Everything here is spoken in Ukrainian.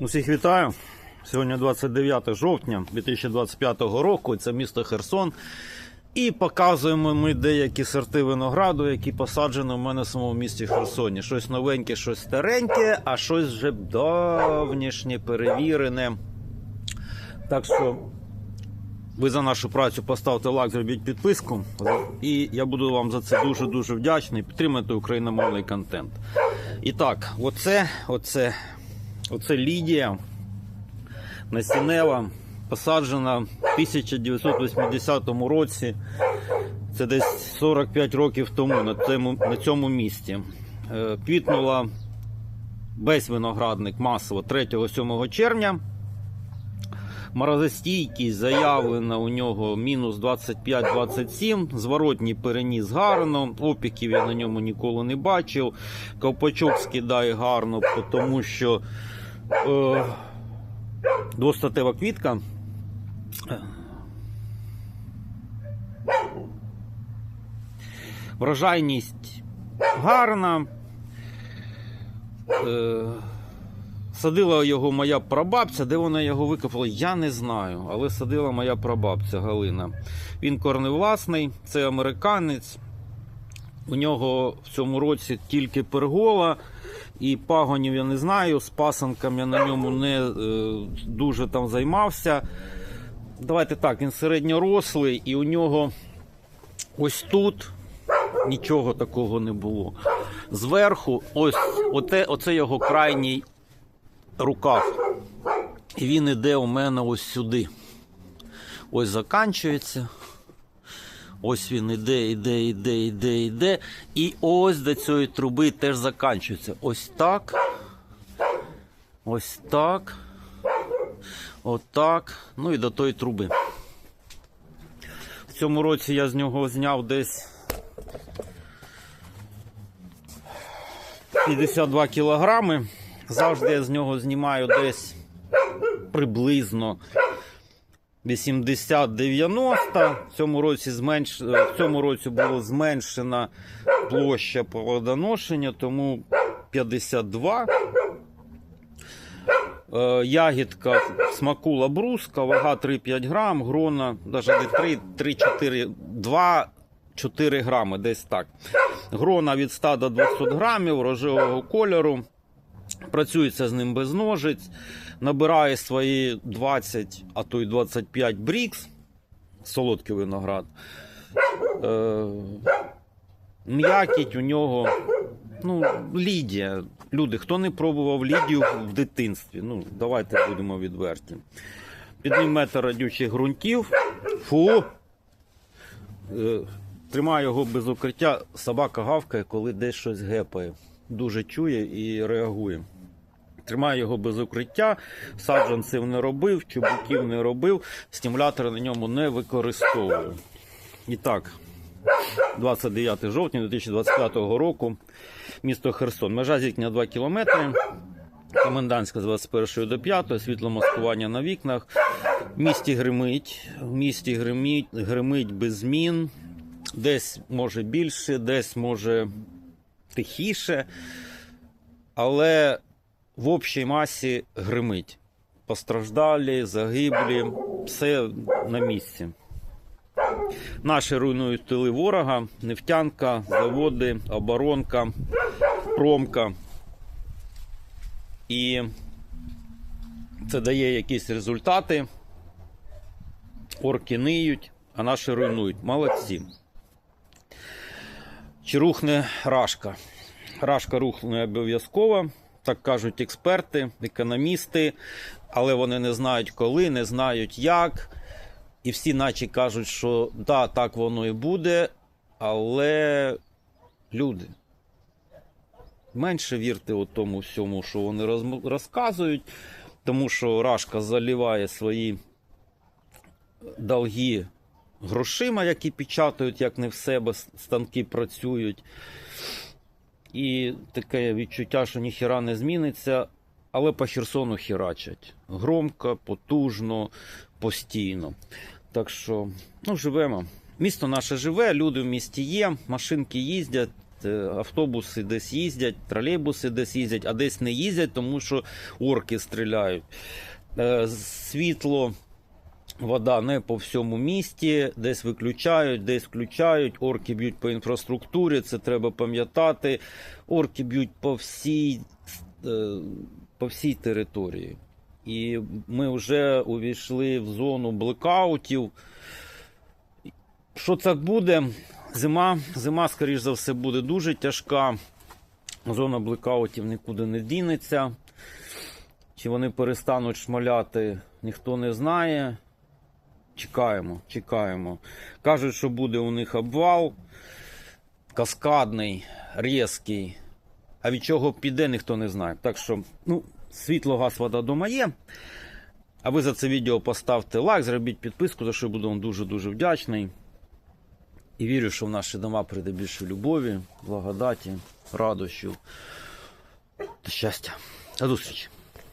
Усіх вітаю. Сьогодні 29 жовтня 2025 року. Це місто Херсон. І показуємо ми деякі сорти винограду, які посаджені в мене в самому місті Херсоні. Щось новеньке, щось стареньке, а щось вже давнішнє, перевірене. Так що ви за нашу працю поставте лайк, зробіть підписку. І я буду вам за це дуже-дуже вдячний. Підтримайте україномовний контент. І так, оце, оце, оце Лідія насінева, посаджена в 1980 році. Це десь 45 років тому на цьому, на цьому місці. Е, Квітнула весь виноградник масово 3-7 червня. Морозостійкість заявлена у нього мінус 25-27. Зворотній переніс гарно. Опіків я на ньому ніколи не бачив. Ковпачок скидає гарно, тому що двостатева квітка. Врожайність гарна. Е, Садила його моя прабабця, де вона його викопала, я не знаю. Але садила моя прабабця Галина. Він корневласний, це американець. У нього в цьому році тільки пергола, і пагонів я не знаю. З пасанком я на ньому не е, дуже там займався. Давайте так, він середньорослий, і у нього ось тут нічого такого не було. Зверху, ось оте, оце його крайній рукав. І він іде у мене ось сюди. Ось заканчується. Ось він іде, іде, іде, іде, іде. І ось до цієї труби теж заканчується. Ось так. Ось так. Отак. Ну і до тої труби. В цьому році я з нього зняв десь 52 кілограми. Завжди я з нього знімаю десь приблизно 80-90. В цьому році зменш... в цьому році було зменшена площа плодоношення, тому 52. Е, Ягідка смаку лабруска, вага 3-5 грам, грона навіть 3, 3-4, 2-4 грами, десь так. Грона від 100 до 200 грамів рожевого кольору. Працюється з ним без ножиць, набирає свої 20, а то й 25 брікс, солодкий виноград. Е, м'якіть у нього, ну, Лідія. Люди, хто не пробував Лідію в дитинстві, ну, давайте будемо відверті. Під ним метр радючих ґрунтів. Фу. Е, тримаю його без укриття. Собака гавкає, коли десь щось гепає. Дуже чує і реагує. Тримаю його без укриття, саджанців не робив, чубуків не робив, стимулятори на ньому не використовую. І так, 29 жовтня 2025 року, місто Херсон. Межа зіткнення 2 кілометри. Комендантська з 21 до 5, світло маскування на вікнах. В місті гримить, в місті гримить, гримить без змін. Десь може більше, десь може тихіше. Але в общій масі гримить. Постраждалі, загиблі, все на місці. Наші руйнують тили ворога, нефтянка, заводи, оборонка, промка. І це дає якісь результати. Орки ниють, а наші руйнують. Молодці. Чи рухне рашка? Рашка рухне обов'язково, так кажуть експерти, економісти, але вони не знають коли, не знають як. І всі, наче кажуть, що да, так воно і буде, але люди. Менше вірте у тому всьому, що вони розказують, тому що Рашка заливає свої долги грошима, які печатають, як не в себе станки працюють. І таке відчуття, що ніхіра не зміниться, але по Херсону херачать. Громко, потужно, постійно. Так що, ну, живемо. Місто наше живе, люди в місті є, машинки їздять, Е, Автобуси десь їздять, тролейбуси десь їздять, а десь не їздять, тому що орки стріляють. Е, Світло, вода не по всьому місті, десь виключають, десь включають. Орки б'ють по інфраструктурі, це треба пам'ятати. Орки б'ють по всій, е, по всій території. І ми вже увійшли в зону блекаутів. Що так буде? Зима, зима, скоріш за все, буде дуже тяжка. Зона блекаутів нікуди не дінеться. Чи вони перестануть шмаляти, ніхто не знає. Чекаємо, чекаємо. Кажуть, що буде у них обвал каскадний, різкий. А від чого піде, ніхто не знає. Так що, ну, світло, газ, вода дома є. А ви за це відео поставте лайк, зробіть підписку, за що я буду вам дуже-дуже вдячний. І вірю, що в наші дома прийде більше любові, благодаті, радощів та щастя. До зустрічі!